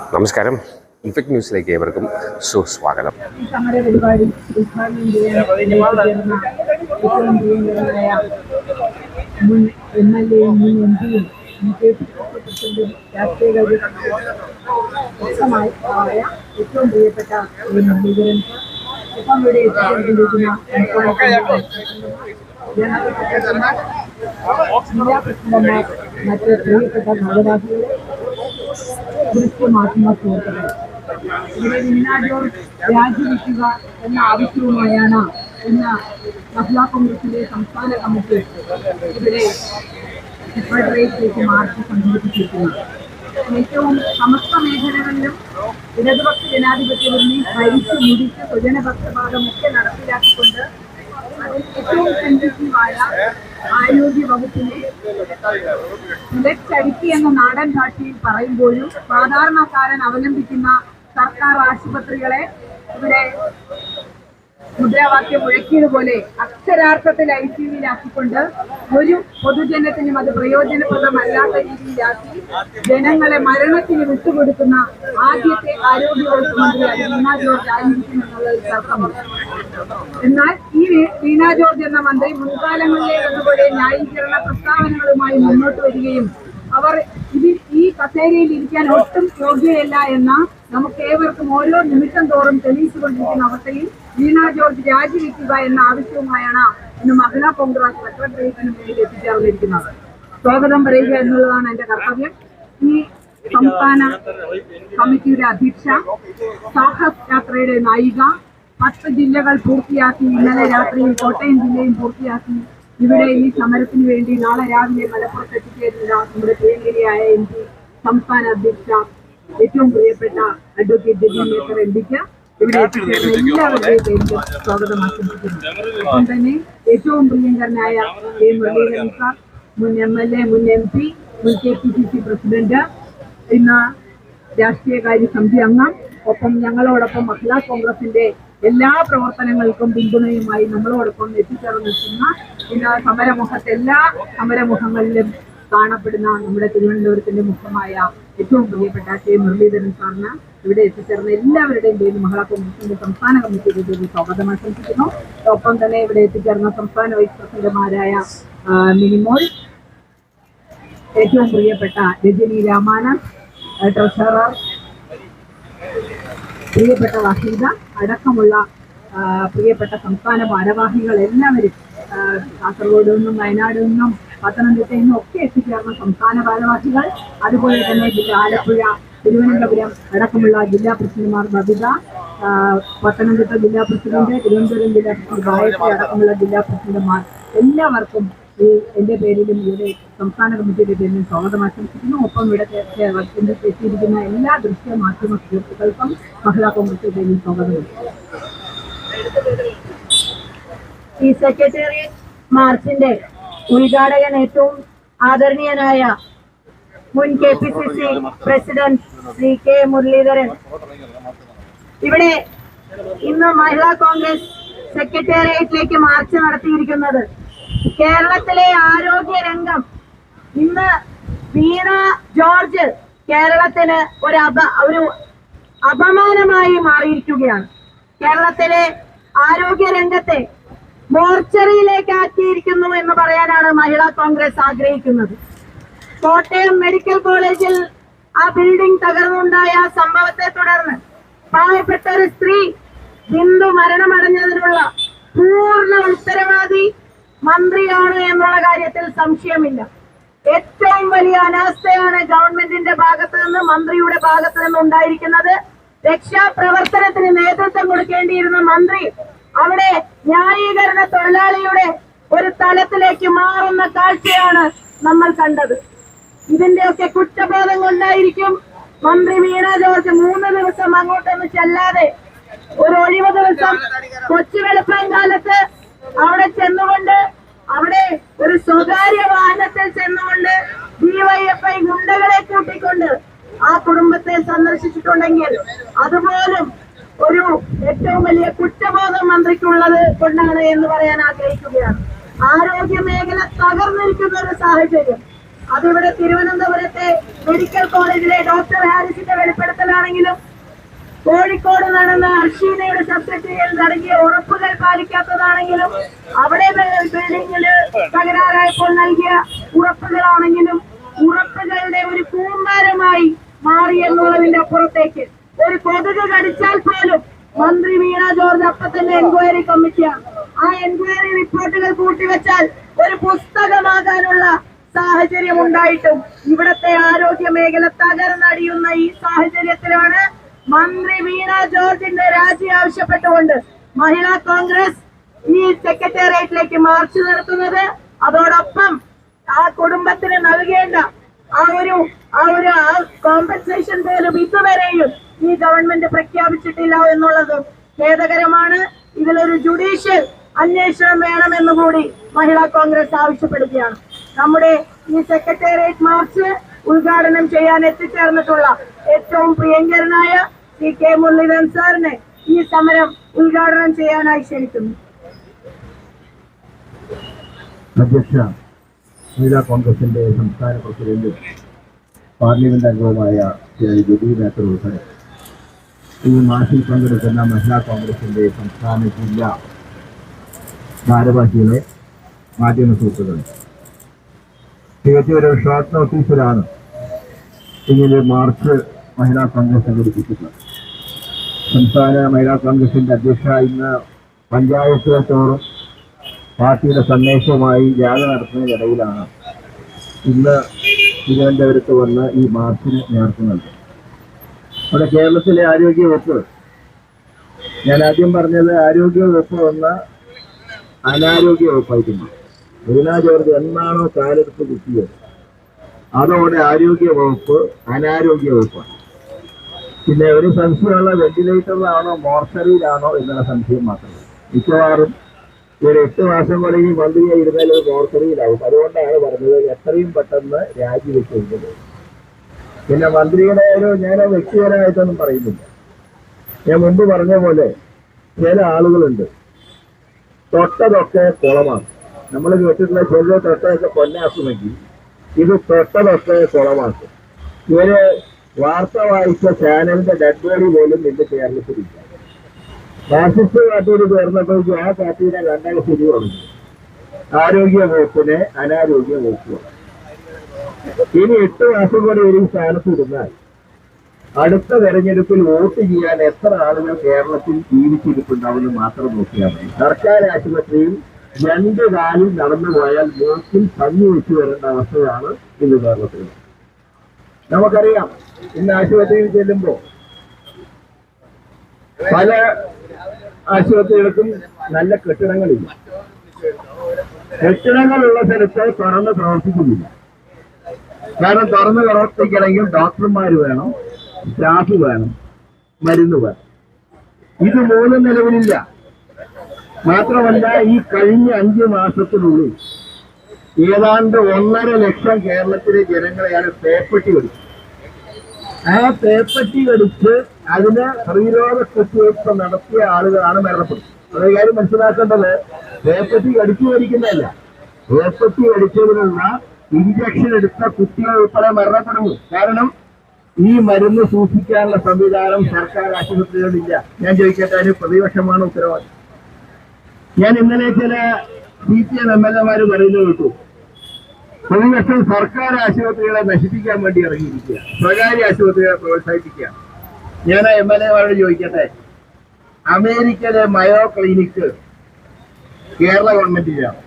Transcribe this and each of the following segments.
നമസ്കാരം. ഇൻഫെക്ട് ന്യൂസിലേക്ക് ഏവർക്കും സുസ്വാഗതം. സമര പരിപാടി ഉദ്ഘാടനം മുൻ എം എൽ എയും മുൻ എം പിയും പ്രസിഡന്റും രാഷ്ട്രീയ വ്യക്തമായി ഏറ്റവും പ്രിയപ്പെട്ട ഒരു മുരളീധരൻ ഒപ്പം ഇവിടെ എത്തിക്കൊണ്ടിരിക്കുന്ന ജില്ലാ പ്രസിഡന്റുമാർ മറ്റ് പ്രിയപ്പെട്ട ഭാരവാഹികൾ ദൃശ്യമാധ്യമ സുഹൃത്തുക്കൾ ഇവിടെ ജോർജ് രാജിവെക്കുക എന്ന ആവശ്യവുമായാണ് ഇന്ന് മഹിളാ കോൺഗ്രസിന്റെ സംസ്ഥാന കമ്മിറ്റി ഇവിടെ സെക്രട്ടേറിയറ്റിലേക്ക് മാർച്ച് സംഘടിപ്പിച്ചിരിക്കുന്നത്. ഏറ്റവും സമസ്ത മേഖലകളിലും ഇടതുപക്ഷ ജനാധിപത്യ മുന്നണി ഭരിച്ചു മുടിച്ച് സ്വജനപക്ഷപാതമൊക്കെ നടപ്പിലാക്കിക്കൊണ്ട് അതിൽ ഏറ്റവും സെൻസിറ്റീവായ ആരോഗ്യ വകുപ്പിനെ ഇലക്ടടിക്കി എന്ന നാടൻ ഭാഷയിൽ പറയുമ്പോഴും സാധാരണക്കാരൻ അവലംബിക്കുന്ന സർക്കാർ ആശുപത്രികളെ ഇവിടെ മുദ്രാവാക്യം മുഴക്കിയതുപോലെ അക്ഷരാർത്ഥത്തിൽ ഐ സി യുവിലാക്കിക്കൊണ്ട് ഒരു പൊതുജനത്തിനും അത് പ്രയോജനപ്രദമല്ലാത്ത രീതിയിലാക്കി ജനങ്ങളെ മരണത്തിന് വിട്ടുകൊടുക്കുന്ന ആദ്യത്തെ ആരോഗ്യ വകുപ്പ് മന്ത്രി അത് വീണ ജോർജ് ആയിരിക്കും എന്നാൽ ഈ വീണ ജോർജ് എന്ന മന്ത്രി മുൻകാലങ്ങളിലെ എന്നപോലെ ന്യായീകരണ പ്രസ്താവനകളുമായി മുന്നോട്ട് വരികയും അവർ ഇതിൽ ഈ കസേരയിൽ ഇരിക്കാൻ ഒട്ടും യോഗ്യയല്ല എന്ന നമുക്ക് ഏവർക്കും ഓരോ നിമിഷം തോറും തെളിയിച്ചുകൊണ്ടിരിക്കുന്ന അവസ്ഥയിൽ വീണ ജോർജ് രാജിവെക്കുക എന്ന ആവശ്യവുമായാണ് ഇന്ന് മഹിളാ കോൺഗ്രസ് സെക്രട്ടേറിയറ്റിന് മുന്നിൽ എത്തിച്ചേർന്നിരിക്കുന്നത്. സ്വാഗതം പറയുക എന്നുള്ളതാണ് എന്റെ കർത്തവ്യം. ഈ സംസ്ഥാന കമ്മിറ്റിയുടെ അധ്യക്ഷ സാഹസ് യാത്രയുടെ നായിക പത്ത് ജില്ലകൾ പൂർത്തിയാക്കി ഇന്നലെ രാത്രിയിൽ കോട്ടയം ജില്ലയും പൂർത്തിയാക്കി. ഇവിടെ ഈ സമരത്തിന് വേണ്ടി നാളെ രാവിലെ മലപ്പുറത്ത് എത്തിച്ചേരുന്ന നമ്മുടെ പ്രിയങ്കരിയായ എം പി സംസ്ഥാന അധ്യക്ഷ ഏറ്റവും പ്രിയപ്പെട്ട advocate Jagi Methar M P എല്ലാവരുടെയും സ്വാഗതം ആശംസിക്കുന്നു. തന്നെ ഏറ്റവും പ്രിയങ്കരനായ കെ മുരളീധരൻ സാർ മുൻ എം എൽ എ മുൻ എം പി മുൻ K P C C president ഇന്ന് രാഷ്ട്രീയകാര്യ സമിതി അംഗം. ഒപ്പം ഞങ്ങളോടൊപ്പം മഹിളാ കോൺഗ്രസിന്റെ എല്ലാ പ്രവർത്തനങ്ങൾക്കും പിന്തുണയുമായി നമ്മളോടൊപ്പം എത്തിച്ചേർന്ന് നിൽക്കുന്ന ഇന്ന് സമരമുഖത്തെ എല്ലാ സമരമുഖങ്ങളിലും കാണപ്പെടുന്ന നമ്മുടെ തിരുവനന്തപുരത്തിന്റെ മുഖമായ ഏറ്റവും പ്രിയപ്പെട്ട കെ മുരളീധരൻ സാറിന് ഇവിടെ എത്തിച്ചേർന്ന എല്ലാവരുടെയും പേരിൽ മഹിളാ കോൺഗ്രസിന്റെ സംസ്ഥാന കമ്മിറ്റിയുടെ പേരിൽ സ്വാഗതം ആശംസിക്കുന്നു. ഒപ്പം തന്നെ ഇവിടെ എത്തിച്ചേർന്ന സംസ്ഥാന വൈസ് പ്രസിഡന്റുമാരായ മിനിമോൾ ഏറ്റവും പ്രിയപ്പെട്ട രജനി രാമാന ട്രഷറർ പ്രിയപ്പെട്ട വഹീദ അടക്കമുള്ള പ്രിയപ്പെട്ട സംസ്ഥാന ഭാരവാഹികൾ എല്ലാവരും കാസർഗോഡ് നിന്നും വയനാട് നിന്നും പത്തനംതിട്ടയിൽ നിന്നും ഒക്കെ എത്തിച്ചേർന്ന സംസ്ഥാന ഭാരവാഹികൾ. അതുപോലെ തന്നെ ആലപ്പുഴ തിരുവനന്തപുരം അടക്കമുള്ള ജില്ലാ പ്രസിഡന്റുമാർ ബബിത പത്തനംതിട്ട ജില്ലാ പ്രസിഡന്റ് തിരുവനന്തപുരം ജില്ലാ പ്രസിഡന്റ് ഗായത്രി അടക്കമുള്ള ജില്ലാ പ്രസിഡന്റുമാർ എല്ലാവർക്കും ഈ എന്റെ പേരിലും ഇവിടെ സംസ്ഥാന കമ്മിറ്റിയുടെ പേരിലും സ്വാഗതം ആശംസിക്കുന്നു. ഒപ്പം ഇവിടെ എത്തിയിരിക്കുന്ന എല്ലാ ദൃശ്യ മാധ്യമ സുഹൃത്തുക്കൾക്കും മഹിളാ കോൺഗ്രസിന്റെ പേരിൽ സ്വാഗതം. ഈ സെക്രട്ടേറിയറ്റ് മാർച്ചിന്റെ ഉദ്ഘാടകൻ ഏറ്റവും ആദരണീയനായ മുൻ K P C C president Shri K Muraleedharan. ഇവിടെ ഇന്ന് മഹിളാ കോൺഗ്രസ് സെക്രട്ടേറിയറ്റിലേക്ക് മാർച്ച് നടത്തിയിരിക്കുന്നത്. കേരളത്തിലെ ആരോഗ്യ രംഗം. ഇന്ന് വീണ ജോർജ് കേരളത്തിന് ഒരു അപ ഒരു അപമാനമായി മാറിയിരിക്കുകയാണ്. കേരളത്തിലെ ആരോഗ്യ രംഗത്തെ മോർച്ചറിയിലേക്ക് ആക്കിയിരിക്കുന്നു എന്ന് പറയാനാണ് മഹിളാ കോൺഗ്രസ് ആഗ്രഹിക്കുന്നത്. കോട്ടയം മെഡിക്കൽ കോളേജിൽ ആ ബിൽഡിംഗ് തകർന്നുണ്ടായ സംഭവത്തെ തുടർന്ന് പാവപ്പെട്ട ഒരു സ്ത്രീ ബിന്ദു മരണമടഞ്ഞതിനുള്ള പൂർണ ഉത്തരവാദി മന്ത്രിയാണ് എന്നുള്ള കാര്യത്തിൽ സംശയമില്ല. ഏറ്റവും വലിയ അനാസ്ഥയാണ് ഗവൺമെന്റിന്റെ ഭാഗത്ത് നിന്ന് മന്ത്രിയുടെ ഭാഗത്ത് നിന്ന് ഉണ്ടായിരിക്കുന്നത്. രക്ഷാപ്രവർത്തനത്തിന് നേതൃത്വം കൊടുക്കേണ്ടിയിരുന്ന മന്ത്രി അവിടെ ന്യായീകരണ തൊഴിലാളിയുടെ ഒരു തലത്തിലേക്ക് മാറുന്ന കാഴ്ചയാണ് നമ്മൾ കണ്ടത്. ഇതിന്റെയൊക്കെ കുറ്റബോധം കൊണ്ടായിരിക്കും മന്ത്രി വീണ ജോർജ് മൂന്ന് ദിവസം അങ്ങോട്ടൊന്നും ചെല്ലാതെ ഒരു ഒഴിവ് ദിവസം കൊച്ചു വെളുപ്പം കാലത്ത് അവിടെ ചെന്നുകൊണ്ട് അവിടെ ഒരു സ്വകാര്യ വാഹനത്തിൽ ചെന്നുകൊണ്ട് ഡിവൈഎഫ്ഐ ഗുണ്ടകളെ കൂട്ടിക്കൊണ്ട് ആ കുടുംബത്തെ സന്ദർശിച്ചിട്ടുണ്ടെങ്കിൽ അതുപോലും ഒരു ഏറ്റവും വലിയ കുറ്റബോധം മന്ത്രിക്കുള്ളത് കൊണ്ടാണ് എന്ന് പറയാൻ ആഗ്രഹിക്കുകയാണ്. ആരോഗ്യ മേഖല തകർന്നിരിക്കുന്ന ഒരു സാഹചര്യം. അതിവിടെ തിരുവനന്തപുരത്തെ മെഡിക്കൽ കോളേജിലെ ഡോക്ടർ ഹാരിസിന്റെ വെളിപ്പെടുത്തലാണെങ്കിലും കോഴിക്കോട് നടന്ന അർഷീനയുടെ ശസ്ത്രക്രിയയിൽ നടത്തിയ ഉറപ്പുകൾ പാലിക്കാത്തതാണെങ്കിലും അവിടെ ബിൽഡിംഗിൽ തകരാറായപ്പോൾ നൽകിയ ഉറപ്പുകളാണെങ്കിലും ഉറപ്പുകളുടെ ഒരു കൂമ്പാരമായി മാറി എന്നുള്ളതിന്റെ അപ്പുറത്തേക്ക്. ഒരു കൊതുക് കടിച്ചാൽ പോലും മന്ത്രി വീണ ജോർജ് അപ്പത്തിന്റെ എൻക്വയറി കമ്മിറ്റിയാണ്. ആ എൻക്വയറി റിപ്പോർട്ടുകൾ കൂട്ടിവെച്ചാൽ ഒരു പുസ്തകമാകാനുള്ള സാഹചര്യം ഉണ്ടായിട്ടും ഇവിടത്തെ ആരോഗ്യ മേഖല തകർന്നടിയുന്ന ഈ സാഹചര്യത്തിലാണ് മന്ത്രി വീണ ജോർജിന്റെ രാജി ആവശ്യപ്പെട്ടുകൊണ്ട് മഹിളാ കോൺഗ്രസ് ഈ സെക്രട്ടേറിയറ്റിലേക്ക് മാർച്ച് നടത്തുന്നത്. അതോടൊപ്പം ആ കുടുംബത്തിന് നൽകേണ്ട ആ ഒരു ആ ഒരു കോമ്പൻസേഷൻ പോലും ഇതുവരെയും ഈ ഗവൺമെന്റ് പ്രഖ്യാപിച്ചിട്ടില്ല എന്നുള്ളത് ഖേദകരമാണ്. ഇതിലൊരു ജുഡീഷ്യൽ അന്വേഷണം വേണമെന്നുകൂടി മഹിളാ കോൺഗ്രസ് ആവശ്യപ്പെടുകയാണ്. നമ്മുടെ ഈ സെക്രട്ടേറിയറ്റ് മാർച്ച് ഉദ്ഘാടനം ചെയ്യാൻ എത്തിച്ചേർന്നിട്ടുള്ള ഏറ്റവും പ്രിയങ്കരനായ സി കെ മുരളീധരൻ സാറിനെ ഈ സമരം ഉദ്ഘാടനം ചെയ്യാനായി ക്ഷണിക്കുന്നു. അധ്യക്ഷ മഹിളാ കോൺഗ്രസിന്റെ സംസ്ഥാന പ്രസിഡന്റ് പാർലമെന്റ് അംഗവുമായ ശ്രീ ജുബി ഉൾപ്പെടെ. ഈ മാർച്ചിൽ പങ്കെടുക്കുന്ന മഹിളാ കോൺഗ്രസിന്റെ സംസ്ഥാന ജില്ലാ ഭാരവാഹികളെ മാധ്യമ സുഹൃത്തുക്കൾ തികച്ചും ഒരു ഷോർട്ട് നോട്ടീസിലാണ് ഇങ്ങനെ മാർച്ച് മഹിളാ കോൺഗ്രസ് സംഘടിപ്പിക്കുന്നത്. സംസ്ഥാന മഹിളാ കോൺഗ്രസിന്റെ അധ്യക്ഷ ഇന്ന് പഞ്ചായത്തുകൾ തോറും പാർട്ടിയുടെ സന്ദേശവുമായി ജാഥ നടത്തുന്നതിനിടയിലാണ് ഇന്ന് തിരുവനന്തപുരത്ത് വന്ന് ഈ മാർച്ചിന് നേതൃത്വം നൽകുന്നത്. അവിടെ കേരളത്തിലെ ആരോഗ്യവകുപ്പ് ഞാൻ ആദ്യം പറഞ്ഞത് ആരോഗ്യവകുപ്പ് വന്ന് അനാരോഗ്യ വകുപ്പായിട്ടുണ്ട് വീണ ജോർജ് എന്നാണോ കാലെടുത്ത് കുത്തിയത്? അതോടെ ആരോഗ്യ വകുപ്പ് അനാരോഗ്യ വകുപ്പാണ്. പിന്നെ ഒരു സംശയമുള്ള വെന്റിലേറ്ററിലാണോ മോർച്ചറിയിലാണോ എന്നുള്ള സംശയം മാത്രമേ മിക്കവാറും ഒരു എട്ട് മാസം കൂടെ ഈ മന്ത്രിയെ ഇരുന്നാൽ ഒരു മോർച്ചറിയിലാവും. അതുകൊണ്ടാണ് പറഞ്ഞത് എത്രയും പെട്ടെന്ന് രാജിവെച്ചിരിക്കുന്നത് പിന്നെ മന്ത്രിയുടെ ഒരു ഞാൻ വ്യക്തിപരമായിട്ടൊന്നും പറയുന്നില്ല. ഞാൻ മുമ്പ് പറഞ്ഞ പോലെ ചില ആളുകളുണ്ട്. തൊട്ടതൊക്കെ കുളമാണ്. നമ്മൾ കേട്ടിട്ടുള്ള ചെറിയ തൊട്ടയൊക്കെ പൊന്നാക്കുമെങ്കിൽ ഇത് തൊട്ടതൊക്കെ കുളമാക്കും ഇവർ വാർത്ത വായിച്ച ചാനലിന്റെ ഡെഡ് ബോഡി പോലും ഇന്ന് കേരളത്തിലില്ല. ഫാസിസ്റ്റ് പാർട്ടിയിൽ ചേർന്നപ്പോഴേക്കും ആ പാർട്ടിയുടെ രണ്ടാം സ്ഥിതി തുടങ്ങി. ആരോഗ്യ വകുപ്പിനെ അനാരോഗ്യ വകുപ്പ് ഇനി എട്ട് മാസം കൂടി ഒരു സ്ഥാനത്ത് ഇരുന്നാൽ അടുത്ത തെരഞ്ഞെടുപ്പിൽ വോട്ട് ചെയ്യാൻ എത്ര ആളുകൾ കേരളത്തിൽ ജീവിച്ചിരിപ്പുണ്ടാവുമെന്ന് മാത്രം നോക്കിയാൽ മതി. സർക്കാർ ആശുപത്രിയിൽ രണ്ട് കാലിൽ നടന്നു പോയാൽ മൂക്കിൽ തങ്ങി വെച്ച് വരേണ്ട അവസ്ഥയാണ് ഇന്ന് കേരളത്തിൽ നമുക്കറിയാം ഇന്ന് ആശുപത്രിയിൽ ചെല്ലുമ്പോൾ പല ആശുപത്രികൾക്കും നല്ല കെട്ടിടങ്ങളില്ല. കെട്ടിടങ്ങളുള്ള സ്ഥലത്ത് തുറന്ന് പ്രവർത്തിക്കുന്നില്ല. കാരണം തുറന്ന് പ്രവർത്തിക്കണമെങ്കിൽ ഡോക്ടർമാർ വേണം സ്റ്റാഫ് വേണം മരുന്ന് വേണം. ഇത് മൂന്നും നിലവിലില്ല. മാത്രമല്ല ഈ കഴിഞ്ഞ അഞ്ച് മാസത്തിനുള്ളിൽ ഏതാണ്ട് ഒന്നര ലക്ഷം കേരളത്തിലെ ജനങ്ങളെയാണ് പേപ്പറ്റി കടിച്ചത് ആ പേപ്പറ്റി കടിച്ച് അതിന് പ്രതിരോധ കുത്തിവയ്പ് നടത്തിയ ആളുകളാണ് മരണപ്പെടുന്നത്. അതേ കാര്യം മനസ്സിലാക്കേണ്ടത് പേപ്പറ്റി കടിച്ചു മരിക്കുന്നതല്ല. പേപ്പറ്റി കടിച്ചതിനുള്ള ഇഞ്ചക്ഷൻ എടുത്ത കുട്ടികൾ ഉൾപ്പെടെ മരണപ്പെടുന്നു. കാരണം ഈ മരുന്ന് സൂക്ഷിക്കാനുള്ള സംവിധാനം സർക്കാർ ആശുപത്രികളിലില്ല. ഞാൻ ചോദിക്കട്ടെ അതിന് പ്രതിപക്ഷമാണ് ഉത്തരവാദി. ഞാൻ ഇന്നലെ ചില C P M M L എമാര് പറയുന്നത് കേട്ടു. പ്രതിപക്ഷം സർക്കാർ ആശുപത്രികളെ നശിപ്പിക്കാൻ വേണ്ടി ഇറങ്ങിയിരിക്കുക. സ്വകാര്യ ആശുപത്രികളെ പ്രോത്സാഹിപ്പിക്കുക. ഞാൻ എം എൽ എമാരോട് ചോദിക്കട്ടെ? അമേരിക്കയിലെ മയോ ക്ലിനിക്ക് കേരള ഗവൺമെന്റിലാണ്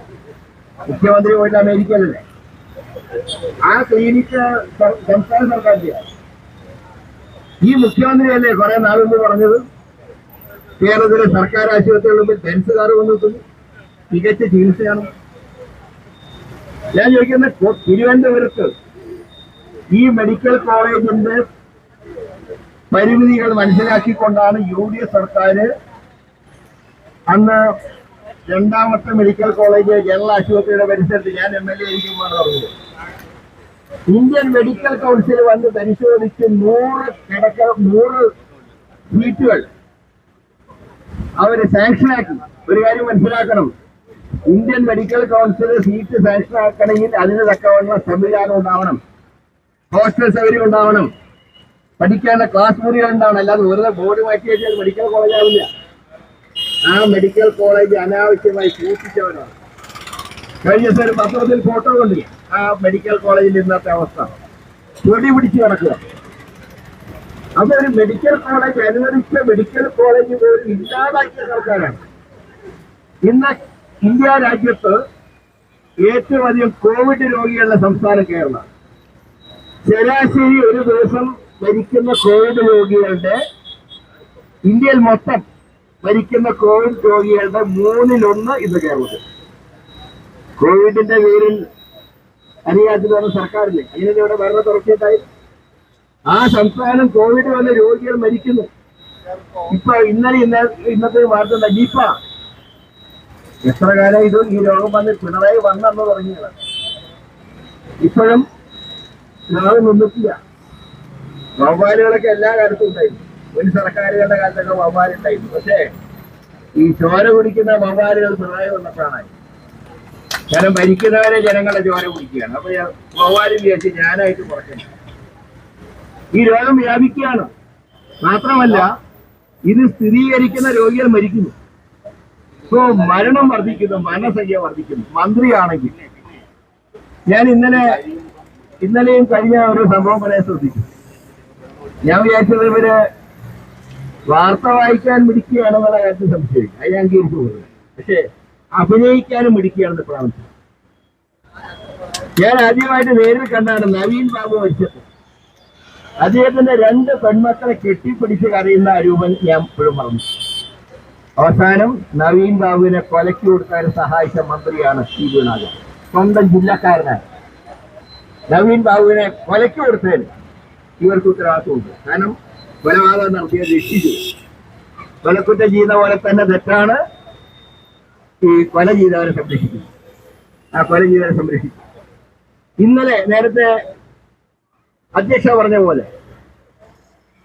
മുഖ്യമന്ത്രി പോയിട്ട് അമേരിക്കയിലല്ലേ? ആ ക്ലിനിക്ക് സംസ്ഥാന സർക്കാരിന്റെ ഈ മുഖ്യമന്ത്രിയല്ലേ കുറെ നാളുകൊണ്ട് പറഞ്ഞത്? കേരളത്തിലെ സർക്കാർ ആശുപത്രികളിൽ ബെൻസ് കാർ വന്നു നിൽക്കുന്നു. മികച്ച ചികിത്സയാണ്. ഞാൻ ചോദിക്കുന്ന തിരുവനന്തപുരത്ത് ഈ മെഡിക്കൽ കോളേജിന്റെ പരിമിതികൾ മനസ്സിലാക്കിക്കൊണ്ടാണ് യു ഡി എഫ് സർക്കാർ അന്ന് രണ്ടാമത്തെ മെഡിക്കൽ കോളേജ് ജനറൽ ആശുപത്രിയുടെ പരിസരത്ത് ഞാൻ എം എൽ എ ഇരിക്കുമ്പോൾ പറഞ്ഞത് ഇന്ത്യൻ മെഡിക്കൽ കൗൺസിൽ വന്ന് പരിശോധിച്ച് നൂറ് കിടക്ക നൂറ് സീറ്റുകൾ അവർ സാങ്ഷനാക്കി ഒരു കാര്യം മനസ്സിലാക്കണം. Indian medical council seat sanction ആക്കണമെങ്കിൽ അതിന് തക്കവണ്ണം സംവിധാനം ഉണ്ടാവണം. ഹോസ്റ്റൽ സൗകര്യം ഉണ്ടാവണം. പഠിക്കേണ്ട ക്ലാസ് മുറികൾ ഉണ്ടാവണം. അല്ലാതെ വെറുതെ ബോർഡ് മാറ്റി വെച്ചാൽ മെഡിക്കൽ കോളേജ് ആവില്ല. ആ മെഡിക്കൽ കോളേജ് അനാവശ്യമായി സൂക്ഷിച്ചവരാണ്. കഴിഞ്ഞ ദിവസം ഒരു പത്രത്തിൽ ഫോട്ടോ കണ്ടില്ല ആ മെഡിക്കൽ കോളേജിൽ ഇന്നത്തെ അവസ്ഥ. പൊടി പിടിച്ച് കിടക്കുക അതൊരു മെഡിക്കൽ കോളേജ് അനുവദിച്ച മെഡിക്കൽ കോളേജ് പോലും ഇല്ലാതാക്കിയ സർക്കാരാണ്. ഇന്ന് ഇന്ത്യ രാജ്യത്ത് ഏറ്റവും അധികം കോവിഡ് രോഗികളുടെ സംസ്ഥാനം കേരളം. ശരാശരി ഒരു ദിവസം മരിക്കുന്ന കോവിഡ് രോഗികളുടെ ഇന്ത്യയിൽ മൊത്തം മരിക്കുന്ന കോവിഡ് രോഗികളുടെ മൂന്നിലൊന്ന് ഇന്ന് കേരളത്തിൽ. കോവിഡിന്റെ പേരിൽ അറിയാത്തതാണ് സർക്കാരില്ലേ? അങ്ങനെ ഇവിടെ ഭരണ തുടർച്ചയായി ആ സംസ്ഥാനം കോവിഡ് വന്ന രോഗികൾ മരിക്കുന്നു. ഇപ്പൊ ഇന്നലെ ഇന്ന ഇന്നത്തെ വാർത്ത നിപ്പ എത്ര കാലം ഇത് ഈ രോഗം വന്ന് പിണറായി വന്നെന്ന് പറഞ്ഞതാണ് ഇപ്പോഴും രോഗം നിന്നിട്ടില്ല. വവ്വാലുകളൊക്കെ എല്ലാ കാലത്തും ഉണ്ടായിരുന്നു. ഒരു സർക്കാരുകളുടെ കാലത്തൊക്കെ വവ്വാലുണ്ടായിരുന്നു പക്ഷേ ഈ ചോര കുടിക്കുന്ന വവ്വാലുകൾ പിണറായി വന്നപ്പോഴാണ്. കാരണം ഭരിക്കുന്നവരെ ജനങ്ങളെ ചോര കുടിക്കുകയാണ്. അപ്പൊ വവ്വാലും വിചാരിച്ച് ഞാനായിട്ട് കുറയ്ക്കണം. ഈ രോഗം വ്യാപിക്കുകയാണ്. മാത്രമല്ല ഇത് സ്ഥിരീകരിക്കുന്ന രോഗികൾ മരിക്കുന്നു. ഇപ്പോ മരണം വർദ്ധിക്കുന്നു മരണസംഖ്യ വർദ്ധിക്കുന്നു. മന്ത്രിയാണെങ്കിൽ. ഞാൻ ഇന്നലെ ഇന്നലെയും കഴിഞ്ഞ ഒരു സംഭവം പറയാൻ ശ്രദ്ധിച്ചു ഞാൻ വിചാരിച്ചത് ഇവർ വാർത്ത വായിക്കാൻ മിടിക്കുകയാണെന്നുള്ള കാര്യത്തിൽ സംശയം അത് ഞാൻ അംഗീകരിച്ചു പോകുന്നത് പക്ഷേ അഭിനയിക്കാനും മിടിക്കുകയാണെന്ന് മനസ്സിലായത്. ഞാൻ ആദ്യമായിട്ട് നേരിൽ കണ്ടാണ് നവീൻ ബാബു മരിച്ചത്. അദ്ദേഹത്തിന്റെ രണ്ട് പെൺമക്കളെ കെട്ടിപ്പിടിച്ച് കരയുന്ന രൂപൻ രൂപം ഞാൻ ഇപ്പോഴും പറഞ്ഞു അവസാനം നവീൻ ബാബുവിനെ കൊലക്കി കൊടുക്കാൻ സഹായിച്ച മന്ത്രിയാണ് സി ഗുണാകർ സ്വന്തം ജില്ലക്കാരനാണ് നവീൻ ബാബുവിനെ കൊലക്കി കൊടുത്തതിന് ഇവർക്ക് ഉത്തരവാദിത്വമുണ്ട്. കാരണം കൊലപാതകം നടത്തിയ രക്ഷിച്ചു. കൊലക്കുറ്റം ചെയ്ത പോലെ തന്നെ തെറ്റാണ് ഈ കൊല ചെയ്തവരെ സംരക്ഷിക്കുന്നത്. ആ കൊല ചെയ്തവരെ സംരക്ഷിക്കും. ഇന്നലെ നേരത്തെ അധ്യക്ഷ പറഞ്ഞ പോലെ.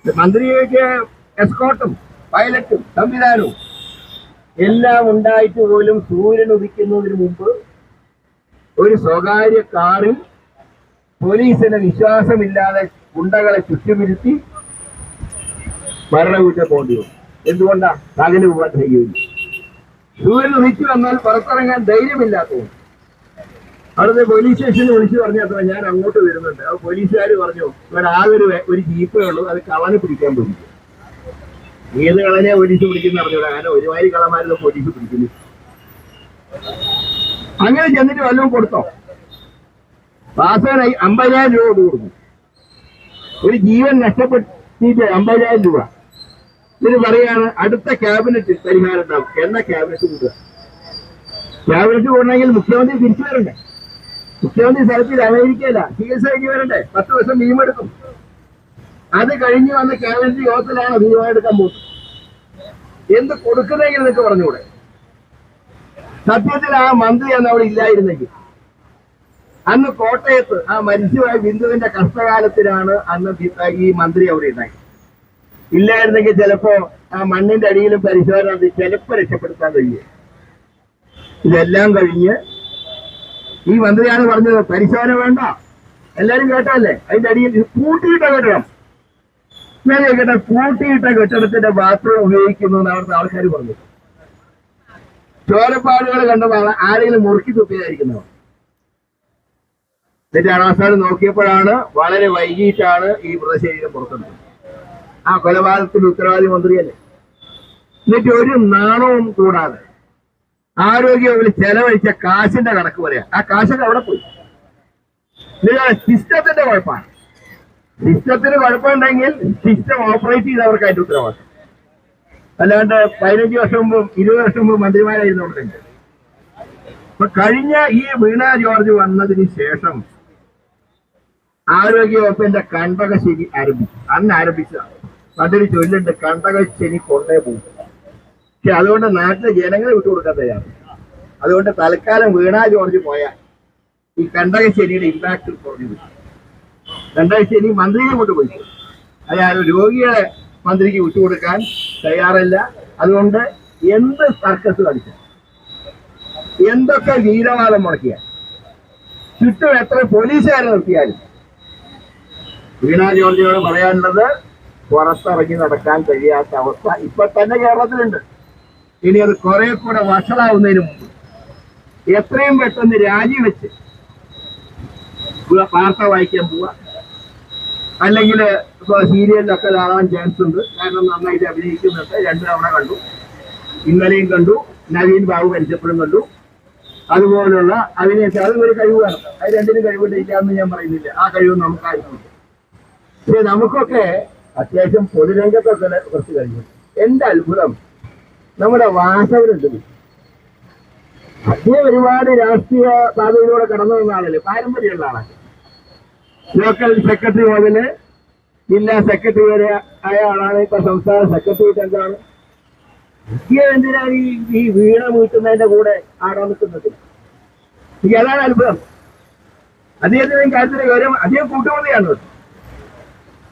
മന്ത്രിക്ക് എസ്കോട്ടും പൈലറ്റും സംവിധാനവും എല്ലാം ഉണ്ടായിട്ട് പോലും സൂര്യൻ ഉദിക്കുന്നതിന് മുമ്പ് ഒരു സ്വകാര്യ കാറിൽ പോലീസിന് വിശ്വാസമില്ലാതെ ഗുണ്ടകളെ ചുറ്റുമിരുത്തി മരണകുറ്റം പോകേണ്ടി വന്നു. എന്തുകൊണ്ടാ? പകൽ പോകാൻ സൂര്യൻ ഉദിച്ചു വന്നാൽ പുറത്തിറങ്ങാൻ ധൈര്യമില്ലാത്തതുകൊണ്ട്. അവിടുത്തെ പോലീസ് സ്റ്റേഷനിൽ വിളിച്ചു പറഞ്ഞപ്പോൾ ഞാൻ അങ്ങോട്ട് വരുന്നുണ്ട്. അപ്പൊ പോലീസുകാർ പറഞ്ഞു ഇവിടെ ആ ഒരു ഒരു ജീപ്പേ ഉള്ളൂ അത് കളന് പിടിക്കാൻ പോയി. ഏത് കളനെ പോലീസ് പിടിക്കുന്ന അറിഞ്ഞൂടാ. അങ്ങനെ ഒരുമാതിരി കളമാരുടെ പോലീസ് പിടിക്കുന്നു അങ്ങനെ ചെന്നിട്ട് വല്ലതും കൊടുത്തോ? വാസകനായി അമ്പതിനായിരം രൂപ കൊടുത്തു. ഒരു ജീവൻ നഷ്ടപ്പെട്ടിട്ട് അമ്പതിനായിരം രൂപ. ഇതിന് പറയാണ് അടുത്ത ക്യാബിനറ്റ് പരിഹാരം ഉണ്ടാവും. എന്ന ക്യാബിനറ്റ് കൂടുക ക്യാബിനറ്റ് കൂടണമെങ്കിൽ മുഖ്യമന്ത്രി തിരിച്ചു വരണ്ടേ? മുഖ്യമന്ത്രി സ്ഥലത്തിൽ അമേരിക്കയില്ല ചികിത്സ കഴിഞ്ഞ് വരണ്ടേ? പത്ത് വർഷം ലീവ് എടുക്കും. അത് കഴിഞ്ഞ് വന്ന ക്യാബിനറ്റ് യോഗത്തിലാണ് എടുക്കാൻ പോകുന്നത്. എന്ത് കൊടുക്കുന്നെങ്കിൽ നിങ്ങൾക്ക് പറഞ്ഞുകൂടെ? സത്യത്തിൽ ആ മന്ത്രി അന്ന് അവിടെ ഇല്ലായിരുന്നെങ്കിൽ അന്ന് കോട്ടയത്ത് ആ മരിച്ചുപോയ ബിന്ദുവിന്റെ കഷ്ടകാലത്തിലാണ് അന്ന് ഈ മന്ത്രി അവിടെ ഉണ്ടായി ഇല്ലായിരുന്നെങ്കിൽ ചിലപ്പോ ആ മണ്ണിന്റെ അടിയിലും പരിശോധന ചിലപ്പോ രക്ഷപ്പെടുത്താൻ കഴിയും. ഇതെല്ലാം കഴിഞ്ഞ് ഈ മന്ത്രിയാണ് പറഞ്ഞത് പരിശോധന വേണ്ട. എല്ലാരും കേട്ടല്ലേ അതിന്റെ അടിയിൽ പൂട്ടിയിട്ട കെട്ടിടം. ഞാൻ കേട്ടെ പൂട്ടിയിട്ട കെട്ടിടത്തിന്റെ ബാത്റൂം ഉപയോഗിക്കുന്നു എന്ന് അവിടുത്തെ ആൾക്കാർ പറഞ്ഞു. ചോരപ്പാടുകൾ കണ്ടതാണ് ആരെങ്കിലും മുറുക്കി തുപ്പിയായിരിക്കുന്നവർ എന്നിട്ടാണ് അവസാനം നോക്കിയപ്പോഴാണ് വളരെ വൈകിട്ടാണ് ഈ മൃതശരീരം പുറത്തുന്നത്. ആ കൊലപാതകത്തിന്റെ ഉത്തരവാദി മന്ത്രിയല്ലേ? എന്നിട്ട് ഒരു നാണവും കൂടാതെ ആരോഗ്യ വകുപ്പിൽ ചെലവഴിച്ച കാശിന്റെ കണക്ക് പറയാം. ആ കാശൊക്കെ അവിടെ പോയി. സിസ്റ്റത്തിന്റെ കുഴപ്പമാണ്. സിസ്റ്റത്തിന് കുഴപ്പമുണ്ടെങ്കിൽ സിസ്റ്റം ഓപ്പറേറ്റ് ചെയ്തവർക്കായിട്ട് ഉത്തരവാദിത്വം. അല്ലാണ്ട് പതിനഞ്ച് വർഷം മുമ്പ് ഇരുപത് വർഷം മുമ്പ് മന്ത്രിമാരായിരുന്നുണ്ട് അപ്പൊ കഴിഞ്ഞ ഈ വീണ ജോർജ് വന്നതിന് ശേഷം ആരോഗ്യ വകുപ്പിന്റെ കണ്ടകശനി ആരംഭിച്ചു. അന്ന് ആരംഭിച്ചതാണ്. അതൊരു ചൊല്ലുണ്ട് കണ്ടകശനി കൊണ്ടേ പോകും. പക്ഷെ അതുകൊണ്ട് നാട്ടിലെ ജനങ്ങളെ വിട്ടുകൊടുക്കാൻ തയ്യാറ് അതുകൊണ്ട് തൽക്കാലം വീണാ ജോർജ് പോയാൽ ഈ കണ്ടകശ്ശേരിയുടെ ഇമ്പാക്ട് കുറഞ്ഞു കിട്ടും. മന്ത്രിയെ കൊണ്ടുപോയി അയാൾ രോഗിയെ മന്ത്രിക്ക് വിട്ടുകൊടുക്കാൻ തയ്യാറല്ല. അതുകൊണ്ട് എന്ത് സർക്കസ് കളിച്ച? എന്തൊക്കെ വീരവാദം മുടക്കിയ? ചുറ്റും എത്ര പോലീസുകാരെ നിർത്തിയാലും. വീണാ ജോർജിനോട് പറയാനുള്ളത് പുറത്തിറങ്ങി നടക്കാൻ കഴിയാത്ത അവസ്ഥ ഇപ്പൊ തന്നെ കേരളത്തിലുണ്ട്. ഇനി അത് കുറെ കൂടെ വഷളാവുന്നതിന് മുമ്പ്. എത്രയും പെട്ടെന്ന് രാജിവെച്ച് വാർത്ത വായിക്കാൻ പോവുക അല്ലെങ്കിൽ ഇപ്പൊ സീരിയലിലൊക്കെ കാണാൻ ചാൻസ് ഉണ്ട്. കാരണം നന്നായിട്ട് അഭിനയിക്കുന്നുണ്ട്. രണ്ടു തവണ കണ്ടു. ഇന്നലെയും കണ്ടു. നവീൻ ബാബു പരിചയപ്പെടും കണ്ടു. അതുപോലുള്ള അഭിനയിച്ച അതും ഒരു കഴിവാണ് അത് രണ്ടിനും കഴിവിട്ടില്ല ഞാൻ പറയുന്നില്ല. ആ കഴിവ് നമുക്കായിരിക്കും. പക്ഷേ നമുക്കൊക്കെ അത്യാവശ്യം പൊതുരംഗത്തൊക്കെ കുറച്ച് കഴിയും എന്റെ അത്ഭുതം. നമ്മുടെ വാസവനുണ്ട്. അദ്ദേഹം ഒരുപാട് രാഷ്ട്രീയ പാതയിലൂടെ കടന്നു വന്ന ആളല്ലേ? പാരമ്പര്യമുള്ള ആളാണ്. ലോക്കൽ സെക്രട്ടറി മുതൽ ജില്ലാ സെക്രട്ടറി വരെ ആയ ആളാണ്. ഇപ്പൊ സംസ്ഥാന സെക്രട്ടറി എന്താണ് അദ്ദേഹം എന്തിനാണ് ഈ ഈ വീണ വീട്ടുന്നതിന്റെ കൂടെ ആടാൻ നിൽക്കുന്നത്? എനിക്ക് അതാണ് അത്ഭുതം. അദ്ദേഹത്തിന് കാര്യത്തിന്റെ ഗൗരവം അദ്ദേഹം കൂട്ടുമതിയാണ്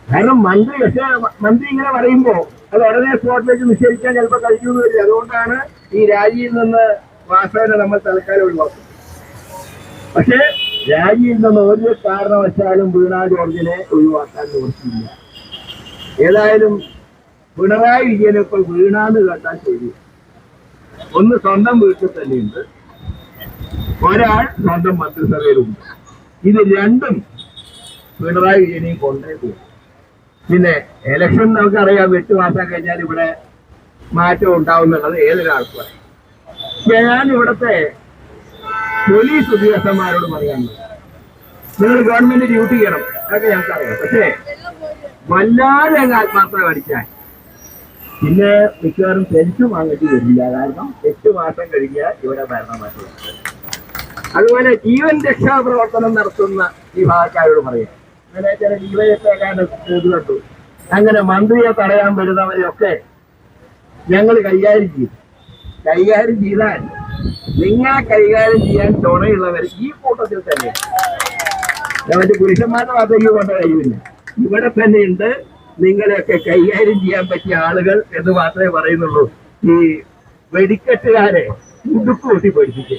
കാരണം മന്ത്രി പക്ഷേ മന്ത്രി ഇങ്ങനെ പറയുമ്പോ അത് ഉടനെ സ്പോട്ടിലേക്ക് നിഷേധിക്കാൻ ചിലപ്പോൾ കഴിയുന്നു വരില്ല അതുകൊണ്ടാണ് ഈ രാജിയിൽ നിന്ന് വാസവനെ നമ്മൾ തൽക്കാലം ഒഴിവാക്കുന്നത്. പക്ഷേ രാജിയിൽ നിന്ന് ഒരു കാരണവശാലും വീണ ജോർജിനെ ഒഴിവാക്കാൻ നിവൃത്തിയില്ല ഏതായാലും പിണറായി വിജയനെ ഇപ്പോൾ വീണാന്ന് കേട്ടാൽ ശരി. ഒന്ന് സ്വന്തം വീട്ടിൽ തന്നെയുണ്ട്. ഒരാൾ സ്വന്തം മന്ത്രിസഭയിലുണ്ട്. ഇത് രണ്ടും പിണറായി വിജയനെയും കൊണ്ടേ പോകും. പിന്നെ ഇലക്ഷൻ നമുക്കറിയാം എട്ട് മാസം കഴിഞ്ഞാൽ ഇവിടെ മാറ്റം ഉണ്ടാവും എന്നുള്ളത് ഏതൊരാൾക്കും ഞാൻ ഇവിടുത്തെ പോലീസ് ഉദ്യോഗസ്ഥന്മാരോട് പറയാനുള്ളത് നിങ്ങൾ ഗവൺമെന്റ് ഡ്യൂട്ടി ചെയ്യണം അതൊക്കെ ഞങ്ങൾക്കറിയാം. പക്ഷേ വല്ലാതെ അങ്ങ് ആത്മാർത്ഥത കാണിച്ചാൽ പിന്നെ മിക്കവാറും പെൻഷൻ വാങ്ങിച്ചു വരില്ല. കാരണം എട്ട് മാസം കഴിഞ്ഞാൽ ഇവിടെ ഭരണമാറ്റം അതുപോലെ ജീവൻ രക്ഷാ പ്രവർത്തനം നടത്തുന്ന വിഭാഗക്കാരോട് പറയാം. അങ്ങനെ ചില കണ്ടു. അങ്ങനെ മന്ത്രിയെ തടയാൻ വരുന്നവരെയൊക്കെ ഞങ്ങൾ കൈകാര്യം ചെയ്തു. കൈകാര്യം ചെയ്താൽ നിങ്ങൾ കൈകാര്യം ചെയ്യാൻ തുണയുള്ളവർ ഈ കൂട്ടത്തിൽ തന്നെ മറ്റു പുരുഷന്മാരുടെ ഭാഗത്തേക്ക് കൊണ്ട കഴിയില്ല ഇവിടെ തന്നെയുണ്ട് നിങ്ങളെയൊക്കെ കൈകാര്യം ചെയ്യാൻ പറ്റിയ ആളുകൾ എന്ന് മാത്രമേ പറയുന്നുള്ളൂ. ഈ വെടിക്കെട്ടുകാരെ ഉടുപ്പ് കൂട്ടി പഠിപ്പിച്ച്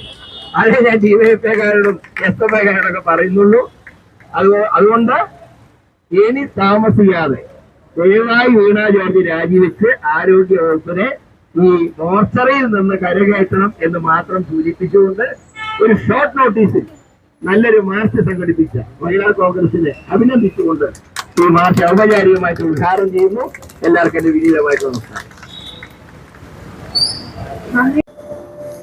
അതേ ഞാൻ ഡിവൈഎഫ്ഐക്കാരോടും എസ് എഫ് ഐക്കാരോടൊക്കെ പറയുന്നുള്ളൂ. അതുകൊണ്ട് ഇനി താമസിയാതെ ദയവായി വീണ ജോർജ് രാജിവെച്ച് ആരോഗ്യ വകുപ്പിനെ ഈ മോർച്ചറിയിൽ നിന്ന് കരകയറ്റണം എന്ന് മാത്രം സൂചിപ്പിച്ചുകൊണ്ട് ഒരു ഷോർട്ട് നോട്ടീസിൽ നല്ലൊരു മാർച്ച് സംഘടിപ്പിച്ച മഹിളാ കോൺഗ്രസിനെ അഭിനന്ദിച്ചുകൊണ്ട് ഈ മാർച്ച് ഔപചാരികമായിട്ട് ഉദ്ഘാടനം ചെയ്യുന്നു. എല്ലാവർക്കും എന്റെ വിനീതമായിട്ട് നമസ്കാരം.